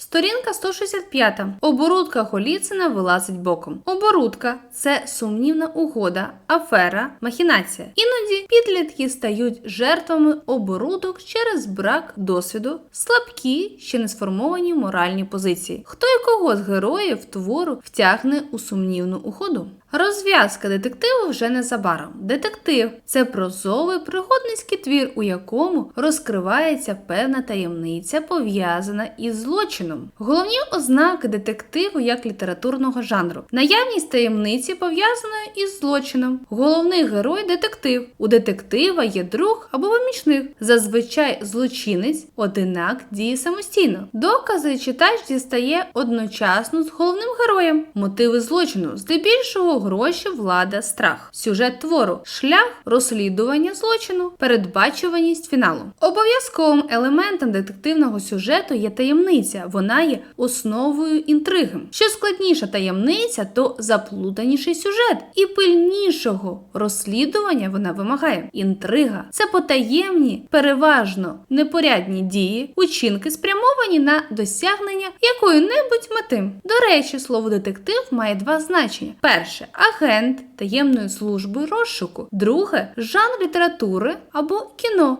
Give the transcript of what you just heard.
Сторінка 165. Оборудка Голіцина вилазить боком. Оборудка це сумнівна угода, афера, махінація. Іноді підлітки стають жертвами оборудок через брак досвіду, слабкі, ще не сформовані моральні позиції. Хто і кого з героїв твору втягне у сумнівну угоду? Розв'язка детективу вже незабаром. Детектив це прозовий пригодницький твір, у якому розкривається певна таємниця, пов'язана із злочином. Головні ознаки детективу як літературного жанру. Наявність таємниці пов'язаної із злочином. Головний герой детектив. У детектива є друг або помічник. Зазвичай злочинець одинак діє самостійно. Докази читач дістає одночасно з головним героєм. Мотиви злочину здебільшого гроші, влада, страх. Сюжет твору шлях розслідування злочину, передбачуваність фіналу. Обов'язковим елементом детективного сюжету є таємниця. Вона є основою інтриги. Що складніша таємниця, то заплутаніший сюжет і пильнішого розслідування вона вимагає. Інтрига це потаємні, переважно непорядні дії, учинки спрямовані на досягнення якої-небудь мети. До речі, слово детектив має два значення: перше агент таємної служби розшуку, друге жанр літератури або кіно.